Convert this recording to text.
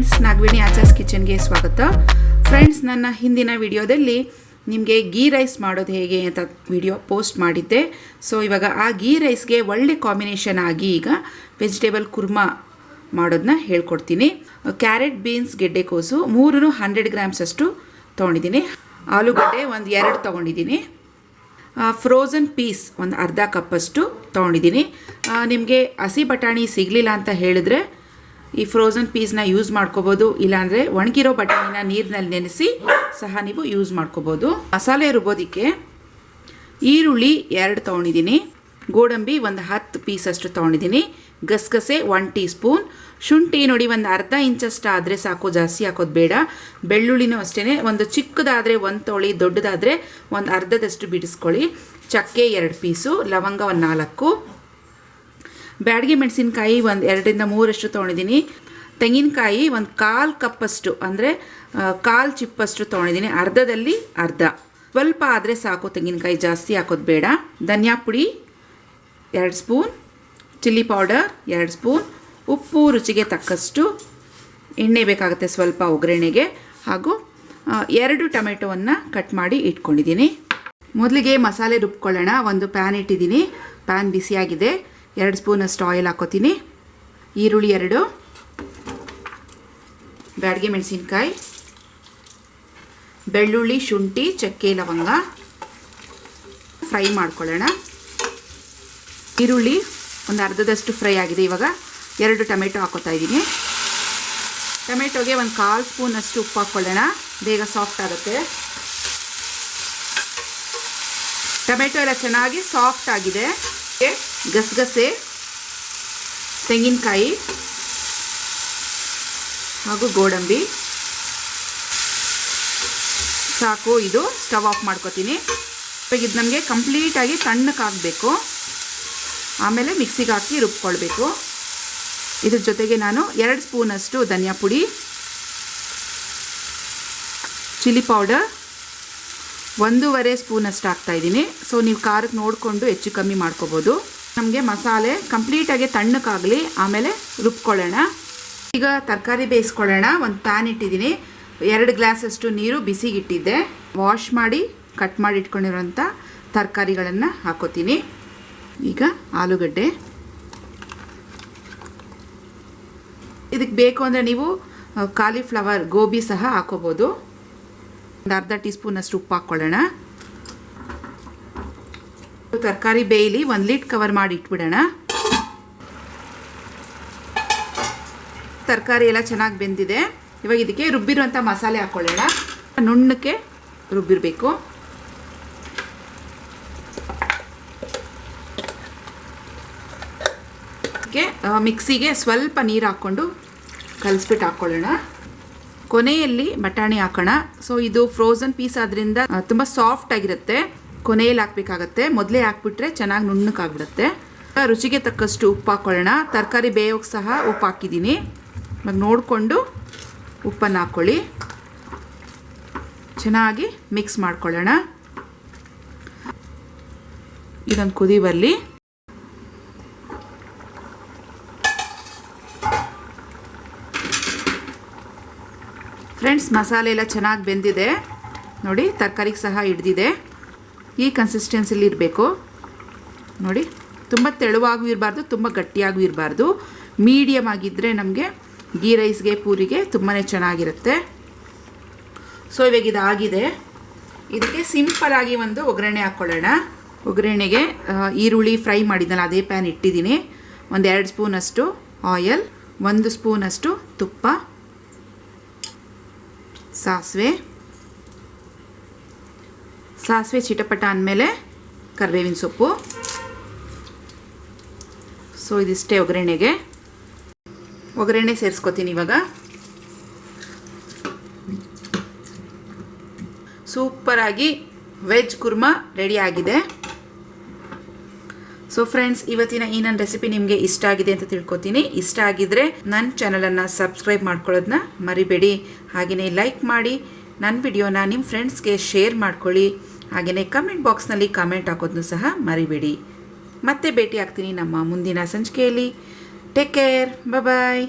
Friends, Nagaveni Achar's ಕಿಚನ್ಗೆ ಸ್ವಾಗತ. Friends, ನನ್ನ ಹಿಂದಿನ ವಿಡಿಯೋದಲ್ಲಿ ನಿಮಗೆ ಗೀ ರೈಸ್ ಮಾಡೋದು ಹೇಗೆ ಅಂತ ವಿಡಿಯೋ ಪೋಸ್ಟ್ ಮಾಡಿದ್ದೆ. ಸೊ, ಇವಾಗ ಆ ಗೀ ರೈಸ್ಗೆ ಒಳ್ಳೆ ಕಾಂಬಿನೇಷನ್ ಆಗಿ ಈಗ ವೆಜಿಟೇಬಲ್ ಕುರ್ಮಾ ಮಾಡೋದನ್ನ ಹೇಳ್ಕೊಡ್ತೀನಿ. ಕ್ಯಾರೆಟ್, ಬೀನ್ಸ್ ಗೆಡ್ಡೆಕೋಸು ಮೂರೂ ಹಂಡ್ರೆಡ್ ಗ್ರಾಮ್ಸ್ ಅಷ್ಟು ತೊಗೊಂಡಿದ್ದೀನಿ. ಆಲೂಗಡ್ಡೆ ಒಂದು ಎರಡು ತೊಗೊಂಡಿದ್ದೀನಿ. ಫ್ರೋಝನ್ ಪೀಸ್ ಒಂದು ಅರ್ಧ ಕಪ್ಪಷ್ಟು ತೊಗೊಂಡಿದ್ದೀನಿ. ನಿಮಗೆ ಹಸಿ ಬಟಾಣಿ ಸಿಗಲಿಲ್ಲ ಅಂತ ಹೇಳಿದ್ರೆ ಈ ಫ್ರೋಝನ್ ಪೀಸ್ನ ಯೂಸ್ ಮಾಡ್ಕೋಬೋದು. ಇಲ್ಲಾಂದರೆ ಒಣಗಿರೋ ಬಟಾಣಿನ ನೀರಿನಲ್ಲಿ ನೆನೆಸಿ ಸಹ ನೀವು ಯೂಸ್ ಮಾಡ್ಕೋಬೋದು. ಮಸಾಲೆ ರುಬ್ಬೋದಕ್ಕೆ ಈರುಳ್ಳಿ ಎರಡು ತೊಗೊಂಡಿದ್ದೀನಿ. ಗೋಡಂಬಿ ಒಂದು ಹತ್ತು ಪೀಸಷ್ಟು ತೊಗೊಂಡಿದ್ದೀನಿ. ಗಸಗಸೆ ಒನ್ ಟೀ ಸ್ಪೂನ್ ಶುಂಠಿ ನೋಡಿ ಒಂದು ಅರ್ಧ ಇಂಚಷ್ಟು ಆದರೆ ಸಾಕು, ಜಾಸ್ತಿ ಹಾಕೋದು ಬೇಡ. ಬೆಳ್ಳುಳ್ಳಿನೂ ಅಷ್ಟೇ ಒಂದು ಚಿಕ್ಕದಾದರೆ ಒಂದು ತೊಳಿ, ದೊಡ್ಡದಾದರೆ ಒಂದು ಅರ್ಧದಷ್ಟು ಬಿಡಿಸ್ಕೊಳ್ಳಿ. ಚಕ್ಕೆ ಎರಡು ಪೀಸು, ಲವಂಗ ಒಂದು ನಾಲ್ಕು. ಬ್ಯಾಡಗೆ ಮೆಣಸಿನಕಾಯಿ ಒಂದು ಎರಡರಿಂದ ಮೂರಷ್ಟು ತೊಗೊಂಡಿದ್ದೀನಿ. ತೆಂಗಿನಕಾಯಿ ಒಂದು ಕಾಲು ಕಪ್ಪಷ್ಟು, ಅಂದರೆ ಕಾಲು ಚಿಪ್ಪಷ್ಟು ತೊಗೊಂಡಿದ್ದೀನಿ. ಅರ್ಧದಲ್ಲಿ ಅರ್ಧ. ಸ್ವಲ್ಪ ಆದರೆ ಸಾಕು ತೆಂಗಿನಕಾಯಿ, ಜಾಸ್ತಿ ಹಾಕೋದು ಬೇಡ. ಧನಿಯಾ ಪುಡಿ ಎರಡು ಸ್ಪೂನ್, ಚಿಲ್ಲಿ ಪೌಡರ್ ಎರಡು ಸ್ಪೂನ್, ಉಪ್ಪು ರುಚಿಗೆ ತಕ್ಕಷ್ಟು ಎಣ್ಣೆ ಬೇಕಾಗುತ್ತೆ ಸ್ವಲ್ಪ ಒಗ್ಗರಣೆಗೆ. ಹಾಗೂ ಎರಡು ಟೊಮೆಟೊವನ್ನು ಕಟ್ ಮಾಡಿ ಇಟ್ಕೊಂಡಿದ್ದೀನಿ. ಮೊದಲಿಗೆ ಮಸಾಲೆ ರುಬ್ಕೊಳ್ಳೋಣ. ಒಂದು ಪ್ಯಾನ್ ಇಟ್ಟಿದ್ದೀನಿ. ಪ್ಯಾನ್ ಬಿಸಿಯಾಗಿದೆ. ಎರಡು ಸ್ಪೂನಷ್ಟು ಆಯಿಲ್ ಹಾಕೋತೀನಿ. ಈರುಳ್ಳಿ ಎರಡು. ಬ್ಯಾಡಗೆ ಮೆಣಸಿನ್ಕಾಯಿ. ಬೆಳ್ಳುಳ್ಳಿ, ಶುಂಠಿ, ಚಕ್ಕೆ, ಲವಂಗ. ಫ್ರೈ ಮಾಡ್ಕೊಳ್ಳೋಣ. ಈರುಳ್ಳಿ ಒಂದು ಅರ್ಧದಷ್ಟು ಫ್ರೈ ಆಗಿದೆ ಇವಾಗ. ಎರಡು ಟೊಮೆಟೊ ಹಾಕೋತಾ ಇದ್ದೀನಿ. ಟೊಮೆಟೊಗೆ ಒಂದು ಕಾಲು ಸ್ಪೂನಷ್ಟು ಉಪ್ಪು ಹಾಕ್ಕೊಳ್ಳೋಣ ಬೇಗ ಸಾಫ್ಟ್ ಆಗುತ್ತೆ. ಟೊಮೆಟೊ ಎಲ್ಲ ಚೆನ್ನಾಗಿ ಸಾಫ್ಟ್ ಆಗಿದೆ. ಗಸಗಸೆ, ತೆಂಗಿನಕಾಯಿ ಹಾಗೂ ಗೋಡಂಬಿ. ಸಾಕು, ಇದು ಸ್ಟವ್ ಆಫ್ ಮಾಡ್ಕೋತೀನಿ. ಇವಾಗ ಇದು ನಮಗೆ ಕಂಪ್ಲೀಟಾಗಿ ತಣ್ಣಕ್ಕಾಗಬೇಕು ಆಮೇಲೆ ಮಿಕ್ಸಿಗೆ ಹಾಕಿ ರುಬ್ಕೊಳ್ಬೇಕು. ಇದ್ರ ಜೊತೆಗೆ ನಾನು ಎರಡು ಸ್ಪೂನಷ್ಟು ಧನಿಯಾ ಪುಡಿ, ಚಿಲ್ಲಿ ಪೌಡರ್ ಒಂದೂವರೆ ಸ್ಪೂನಷ್ಟು ಹಾಕ್ತಾಯಿದ್ದೀನಿ ಸೊ ನೀವು ಖಾರಕ್ಕೆ ನೋಡಿಕೊಂಡು ಹೆಚ್ಚು ಕಮ್ಮಿ ಮಾಡ್ಕೋಬೋದು. ನಮಗೆ ಮಸಾಲೆ ಕಂಪ್ಲೀಟಾಗಿ ತಣ್ಣಕ್ಕಾಗಲಿ ಆಮೇಲೆ ರುಬ್ಕೊಳ್ಳೋಣ. ಈಗ ತರಕಾರಿ ಬೇಯಿಸ್ಕೊಳ್ಳೋಣ. ಒಂದು ಪ್ಯಾನ್ ಇಟ್ಟಿದ್ದೀನಿ. ಎರಡು ಗ್ಲಾಸಷ್ಟು ನೀರು ಬಿಸಿಗಿಟ್ಟಿದ್ದೆ. ವಾಶ್ ಮಾಡಿ ಕಟ್ ಮಾಡಿ ಇಟ್ಕೊಂಡಿರೋಂಥ ತರಕಾರಿಗಳನ್ನು ಹಾಕೋತೀನಿ. ಈಗ ಆಲೂಗಡ್ಡೆ. ಇದಕ್ಕೆ ಬೇಕು ಅಂದರೆ ನೀವು ಕಾಲಿಫ್ಲವರ್ ಗೋಬಿ ಸಹ ಹಾಕೋಬೋದು. ಒಂದು ಅರ್ಧ ಟೀ ಸ್ಪೂನಷ್ಟು ಉಪ್ಪು ಹಾಕ್ಕೊಳ್ಳೋಣ. ತರಕಾರಿ ಬೇಯಲಿ ಒಂದು ಲೀಟ್ ಕವರ್ ಮಾಡಿ ಇಟ್ಬಿಡೋಣ. ತರಕಾರಿ ಎಲ್ಲ ಚೆನ್ನಾಗಿ ಬೆಂದಿದೆ. ಇವಾಗ ಇದಕ್ಕೆ ರುಬ್ಬಿರುವಂಥ ಮಸಾಲೆ ಹಾಕ್ಕೊಳ್ಳೋಣ. ನುಣ್ಣಕ್ಕೆ ರುಬ್ಬಿರಬೇಕು. ಮಿಕ್ಸಿಗೆ ಸ್ವಲ್ಪ ನೀರು ಹಾಕ್ಕೊಂಡು ಕಲಿಸ್ಬಿಟ್ಟು ಹಾಕ್ಕೊಳ್ಳೋಣ. ಕೊನೆಯಲ್ಲಿ ಬಟಾಣಿ ಹಾಕೋಣ. ಸೊ ಇದು ಫ್ರೋಸನ್ ಪೀಸ್ ಆದ್ರಿಂದ ತುಂಬ ಸಾಫ್ಟ್ ಆಗಿರುತ್ತೆ. ಕೊನೆಯಲ್ಲಿ ಹಾಕ್ಬೇಕಾಗತ್ತೆ. ಮೊದಲೇ ಹಾಕ್ಬಿಟ್ರೆ ಚೆನ್ನಾಗಿ ನುಣ್ಣಕ್ಕಾಗ್ಬಿಡುತ್ತೆ ರುಚಿಗೆ ತಕ್ಕಷ್ಟು ಉಪ್ಪು ಹಾಕ್ಕೊಳ್ಳೋಣ ತರಕಾರಿ ಬೇಯೋಕ್ಕೆ ಸಹ ಉಪ್ಪು ಹಾಕಿದ್ದೀನಿ. ಇವಾಗ ನೋಡಿಕೊಂಡು ಉಪ್ಪನ್ನು ಹಾಕ್ಕೊಳ್ಳಿ ಚೆನ್ನಾಗಿ ಮಿಕ್ಸ್ ಮಾಡ್ಕೊಳ್ಳೋಣ. ಇದೊಂದು ಕುದಿ ಬರಲಿ. ಫ್ರೆಂಡ್ಸ್, ಮಸಾಲೆ ಎಲ್ಲ ಚೆನ್ನಾಗಿ ಬೆಂದಿದೆ. ನೋಡಿ, ತರಕಾರಿಗೆ ಸಹ ಹಿಡ್ದಿದೆ. ಈ ಕನ್ಸಿಸ್ಟೆನ್ಸಿಲಿ ಇರಬೇಕು. ನೋಡಿ, ತುಂಬ ತೆಳುವಾಗೂ ಇರಬಾರ್ದು, ತುಂಬ ಗಟ್ಟಿಯಾಗೂ ಇರಬಾರ್ದು. ಮೀಡಿಯಮ್ ಆಗಿದ್ದರೆ ನಮಗೆ ಗೀ ರೈಸ್ಗೆ ಪೂರಿಗೆ ತುಂಬಾ ಚೆನ್ನಾಗಿರುತ್ತೆ. ಸೊ ಇವಾಗ ಇದಾಗಿದೆ. ಇದಕ್ಕೆ ಸಿಂಪಲಾಗಿ ಒಂದು ಒಗ್ಗರಣೆ ಹಾಕ್ಕೊಳ್ಳೋಣ. ಒಗ್ಗರಣೆಗೆ ಈರುಳ್ಳಿ ಫ್ರೈ ಮಾಡಿದ್ದಲ್ಲ ಅದೇ ಪ್ಯಾನ್ ಇಟ್ಟಿದ್ದೀನಿ. ಒಂದು ಎರಡು ಸ್ಪೂನಷ್ಟು ಆಯಲ್ ಒಂದು ಸ್ಪೂನಷ್ಟು ತುಪ್ಪ. ಸಾಸಿವೆ. ಸಾಸಿವೆ ಚಿಟಪಟ ಅಂದಮೇಲೆ ಕರಿಬೇವಿನ ಸೊಪ್ಪು. ಸೊ ಇದಿಷ್ಟೇ ಒಗ್ಗರಣೆಗೆ. ಒಗ್ಗರಣೆ ಸೇರಿಸ್ಕೊತೀನಿ ಇವಾಗ. ಸೂಪರಾಗಿ ವೆಜ್ ಕುರ್ಮಾ ರೆಡಿ ಆಗಿದೆ. ಸೊ ಫ್ರೆಂಡ್ಸ್ ಇವತ್ತಿನ ಈ ನನ್ನ ರೆಸಿಪಿ ನಿಮಗೆ ಇಷ್ಟ ಆಗಿದೆ ಅಂತ ತಿಳ್ಕೊತೀನಿ. ಇಷ್ಟ ಆಗಿದ್ರೆ ನನ್ನ ಚಾನಲನ್ನು ಸಬ್ಸ್ಕ್ರೈಬ್ ಮಾಡ್ಕೊಳ್ಳೋದನ್ನ ಮರಿಬೇಡಿ. ಹಾಗೆಯೇ ಲೈಕ್ ಮಾಡಿ ನನ್ನ ವಿಡಿಯೋನ ನಿಮ್ಮ ಫ್ರೆಂಡ್ಸ್ಗೆ ಶೇರ್ ಮಾಡ್ಕೊಳ್ಳಿ. ಹಾಗೆಯೇ ಕಮೆಂಟ್ ಬಾಕ್ಸ್ನಲ್ಲಿ ಕಮೆಂಟ್ ಹಾಕೋದನ್ನು ಸಹ ಮರಿಬೇಡಿ. ಮತ್ತೆ ಭೇಟಿ ಆಗ್ತೀನಿ ನಮ್ಮ ಮುಂದಿನ ಸಂಚಿಕೆಯಲ್ಲಿ. Take care bye